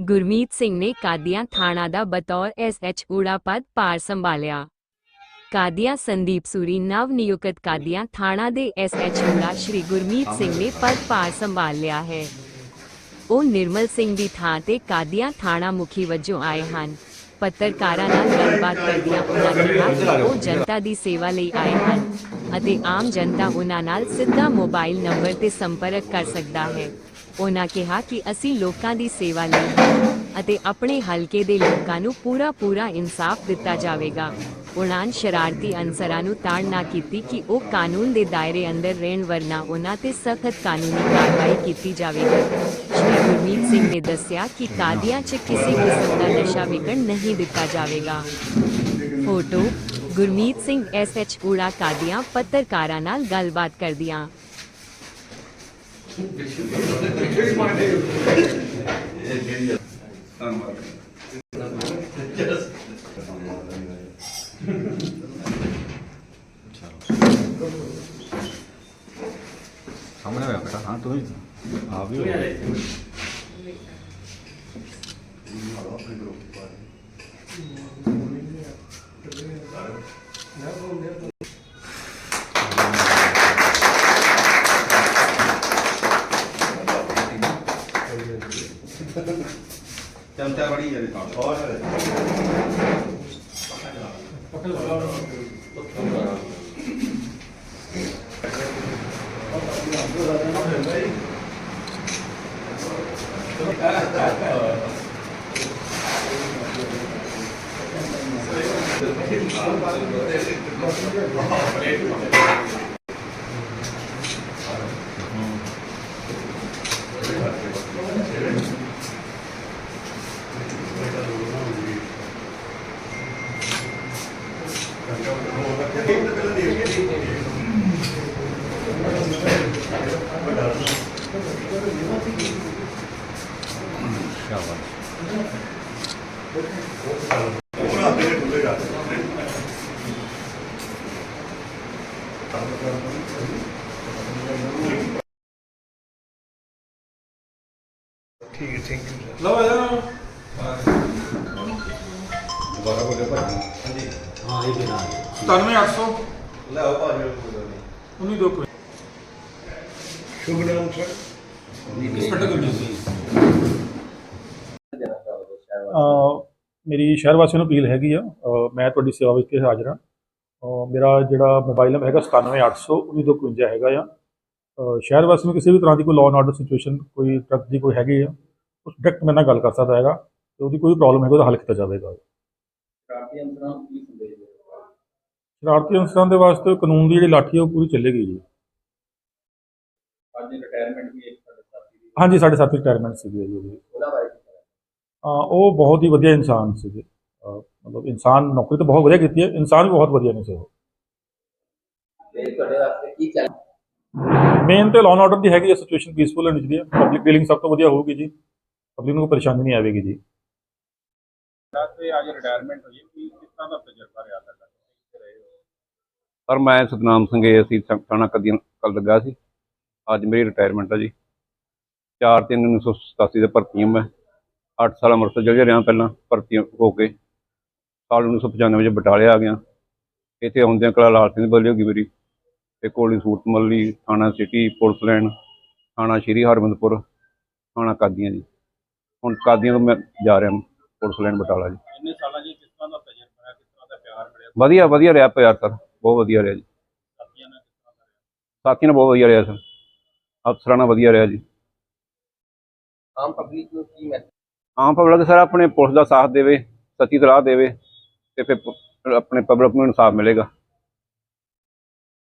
ਗੁਰਮੀਤ ਸਿੰਘ ਨੇ ਕਾਦੀਆਂ ਥਾਣਾ ਦਾ ਬਤੌਰ ਐਸਐਚ ਊੜਾ ਪਦ ਭਾਰ ਸੰਭਾਲਿਆ। ਕਾਦੀਆਂ ਸੰਦੀਪ ਸੂਰੀ ਨਵ ਨਿਯੁਕਤ ਕਾਦੀਆਂ ਥਾਣਾ ਦੇ ਐਸਐਚ ਊੜਾ ਸ਼੍ਰੀ ਗੁਰਮੀਤ ਸਿੰਘ ਨੇ ਪਦ ਭਾਰ ਸੰਭਾਲ ਲਿਆ ਹੈ। ਉਹ ਨਿਰਮਲ ਸਿੰਘ ਦੀ ਥਾਂ ਤੇ ਕਾਦੀਆਂ ਥਾਣਾ ਮੁਖੀ ਵਜੋਂ ਆਏ ਹਨ। ਪੱਤਰਕਾਰਾਂ ਨਾਲ ਗੱਲਬਾਤ ਕਰਦਿਆਂ ਉਹਨਾਂ ਕਿਹਾ ਕਿ ਉਹ ਜਨਤਾ ਦੀ ਸੇਵਾ ਲਈ ਆਏ ਹਨ ਅਤੇ ਆਮ ਜਨਤਾ ਉਹਨਾਂ ਨਾਲ ਸਿੱਧਾ ਮੋਬਾਈਲ ਨੰਬਰ ਤੇ ਸੰਪਰਕ ਕਰ ਸਕਦਾ ਹੈ। ਉਹਨਾਂ ਕਿਹਾ ਕਿ ਅਸੀਂ ਲੋਕਾਂ ਦੀ ਸੇਵਾ ਲਈ ਅਤੇ ਆਪਣੇ ਹਲਕੇ ਦੇ ਲੋਕਾਂ ਨੂੰ ਪੂਰਾ ਪੂਰਾ ਇਨਸਾਫ ਦਿੱਤਾ ਜਾਵੇਗਾ। ਉਨਾਂ ਸ਼ਰਾਰਤੀ ਅਨਸਰਾਂ ਨੂੰ ਤਾੜ ਨਾ ਕੀਤੀ ਕਿ ਉਹ ਕਾਨੂੰਨ ਦੇ ਦਾਇਰੇ ਅੰਦਰ ਰਹਿਣ ਵਰਨਾ ਉਹਨਾਂ ਤੇ ਸਖਤ ਕਾਨੂੰਨੀ ਕਾਰਵਾਈ ਕੀਤੀ ਜਾਵੇਗੀ। ਸ਼੍ਰੀ ਗੁਰਮੀਤ ਸਿੰਘ ਨੇ ਦੱਸਿਆ ਕਿ ਕਾਦੀਆਂ 'ਚ ਕਿਸੇ ਕਿਸਮ ਦਾ ਨਸ਼ਾ ਵਿਕਣ ਨਹੀਂ ਦਿੱਤਾ ਜਾਵੇਗਾ। Photo, Gurmeet Singh S H ਊੜਾ ਕਾਦੀਆਂ ਪੱਤਰਕਾਰਾਂ ਨਾਲ ਗੱਲਬਾਤ ਕਰਦਿਆਂ। ਸਾਹਮਣੇ ਹੋਇਆ ਬੇਟਾ ਹਾਂ ਤੂੰ ਹੀ। ਆ ਵੀ ਹੋਇਆ। ਚਮਚਾ ਬੜੀ ਹੈ ਦੇਖੋ ਹੋਰ ਸ਼ਾਬਾਸ਼ ਠੀਕ ਹੈ ਥੈਂਕ ਯੂ ਸਰ ਲਓ ਆ ਜਾਓ। ਦੁਬਾਰਾ ਬੋਲੇ ਭਾਜੀ। 97800 ਲੈ ਆਓ ਭਾਜੀ ਉਨੀ ਦੋ ਕੋਈ ਸ਼ੁਭ ਨਾਮ ਸਰ ਇੰਸਪੈਕਟਰ ਗੁਰਮੀਤ ਸਿੰਘ ਅਹ ਮੇਰੀ ਸ਼ਹਿਰ ਵਾਸੀਆਂ ਨੂੰ ਅਪੀਲ ਹੈਗੀ ਆ ਮੈਂ ਤੁਹਾਡੀ ਸੇਵਾ ਵਿੱਚ ਹਾਜ਼ਰ ਹਾਂ। ਮੇਰਾ ਜਿਹੜਾ ਮੋਬਾਈਲ ਨੰਬਰ ਹੈਗਾ 97800 1952 ਹੈਗਾ ਆ। ਸ਼ਹਿਰ ਵਾਸੀ ਨੂੰ ਕਿਸੇ ਵੀ ਤਰ੍ਹਾਂ ਦੀ ਕੋਈ ਲਾਅ ਐਂਡ ਆਰਡਰ ਸਿਚੁਏਸ਼ਨ ਕੋਈ ਟਰੱਕ ਦੀ ਕੋਈ ਹੈਗੀ ਆ ਉਸ ਡਾਇਰੈਕਟ ਮੇਰੇ ਨਾਲ ਗੱਲ ਕਰ ਸਕਦਾ ਹੈਗਾ ਤੇ ਉਹਦੀ ਕੋਈ ਪ੍ਰੋਬਲਮ ਹੈਗਾ ਉਹਦਾ ਹੱਲ ਕੀਤਾ ਜਾਵੇਗਾ। ਸ਼ਰਾਰਤੀ ਅਨਸਰਾਂ ਦੇ ਵਾਸਤੇ ਕਾਨੂੰਨ ਦੀ ਜਿਹੜੀ ਲਾਠੀ ਉਹ ਪੂਰੀ ਚੱਲੇਗੀ ਜੀ। ਅੱਜ ਰਿਟਾਇਰਮੈਂਟ ਵੀ ਇੱਕ ਸਾਡੇ ਸਾਥੀ ਦੀ ਹਾਂਜੀ ਸਾਡੇ ਸਾਥੀ ਰਿਟਾਇਰਮੈਂਟ ਸੀਗੀ ਜੀ। ਉਹਦੀ ਬਾਰੇ ਉਹ ਬਹੁਤ ਹੀ ਵਧੀਆ ਇਨਸਾਨ ਸੀਗੇ। ਮਤਲਬ ਇਨਸਾਨ ਨੌਕਰੀ ਤਾਂ ਬਹੁਤ ਵਧੀਆ ਕੀਤੀ ਹੈ ਇਨਸਾਨ ਵੀ ਬਹੁਤ ਵਧੀਆ ਨੇ ਸੀ। ਉਹ ਮੇਨ ਤੇ ਲਾਅ ਆਰਡਰ ਦੀ ਹੈਗੀ ਹੈ ਸਿਚੁਏਸ਼ਨ ਪੀਸਫੁਲ ਹੋਣੀ ਚਾਹੀਦੀ ਹੈ ਪਬਲਿਕ ਡੀਲਿੰਗ ਸਭ ਤੋਂ ਵਧੀਆ ਹੋਊਗੀ ਜੀ। ਪਬਲਿਕ ਨੂੰ ਕੋਈ ਪਰੇਸ਼ਾਨੀ ਨਹੀਂ ਆਵੇਗੀ ਜੀ। ਤੇ ਅੱਜ ਰਿਟਾਇਰਮੈਂਟ ਹੋਈ ਕੀ ਕਿਸ ਤਰ੍ਹਾਂ ਦਾ ਤਜਰਬਾ ਰਿਹਾ ਤੁਹਾਡਾ? ਕਿੱਥੇ ਰਹੇ ਹੋ? ਸਰ ਮੈਂ ਸਤਨਾਮ ਸਿੰਘ ਏਸੀ ਥਾਣਾ ਕਦੀਆਂ ਕੱਲ ਲੱਗਾ ਸੀ। ਅੱਜ ਮੇਰੀ ਰਿਟਾਇਰਮੈਂਟ ਆ ਜੀ। 4 3 1987 ਦੇ ਭਰਤੀ ਹਾਂ ਮੈਂ। 8 ਸਾਲ ਅੰਮ੍ਰਿਤਸਰ ਜੇਲ੍ਹ 'ਚ ਰਿਹਾ ਪਹਿਲਾਂ ਭਰਤੀ ਹੋ ਕੇ। ਸਾਲ 1995 ਵਿੱਚ ਬਟਾਲੇ ਆ ਗਿਆ। ਇੱਥੇ ਆਉਂਦਿਆਂ ਕਲਾ ਲਾਲ ਸਿੰਘ ਬਦਲੀ ਹੋ ਗਈ ਮੇਰੀ। ਤੇ ਕੋਲੀ ਸੂਰਤ ਮੱਲੀ ਥਾਣਾ ਸਿਟੀ ਪੁਲਿਸ ਲਾਈਨ ਥਾਣਾ ਸ਼੍ਰੀ ਹਰਮੰਦਪੁਰ ਥਾਣਾ ਕਾਦੀਆਂ ਜੀ। ਹੁਣ ਕਾਦੀਆਂ ਤੋਂ ਮੈਂ ਜਾ ਰਿਹਾ ਪੁਲਿਸ ਲਾਈਨ ਬਟਾਲਾ ਜੀ। ਇੰਨੇ ਸਾਲਾਂ 'ਚ ਕਿਸ ਤਰ੍ਹਾਂ ਦਾ ਤਜਰਬਾ ਹੈ ਕਿਸ ਤਰ੍ਹਾਂ ਦਾ ਪਿਆਰ ਮਿਲਿਆ? ਵਧੀਆ ਵਧੀਆ ਰਿਹਾ ਪਿਆਰ ਸਰ ਬਹੁਤ ਵਧੀਆ ਰਿਹਾ ਜੀ। ਸਾਥੀਆਂ ਨਾਲ ਕਿਸ ਤਰ੍ਹਾਂ ਦਾ ਰਿਹਾ? ਸਾਥੀ ਨਾਲ ਬਹੁਤ ਵਧੀਆ ਰਿਹਾ ਸਰ। ਅਫਸਰਾਂ ਨਾਲ ਵਧੀਆ ਰਿਹਾ ਜੀ। ਆਮ ਪਬਲਿਕ ਨੂੰ ਕੀ ਮੈਸੇਜ ਆਮ ਪਬਲਿਕ ਸਰ ਆਪਣੇ ਪੁਲਿਸ ਦਾ ਸਾਥ ਦੇਵੇ, ਸੱਚੀ ਸਲਾਹ ਦੇਵੇ ਤੇ ਫਿਰ ਪ- ਆਪਣੇ ਪਬਲਿਕ ਨੂੰ ਇਨਸਾਫ ਮਿਲੇਗਾ।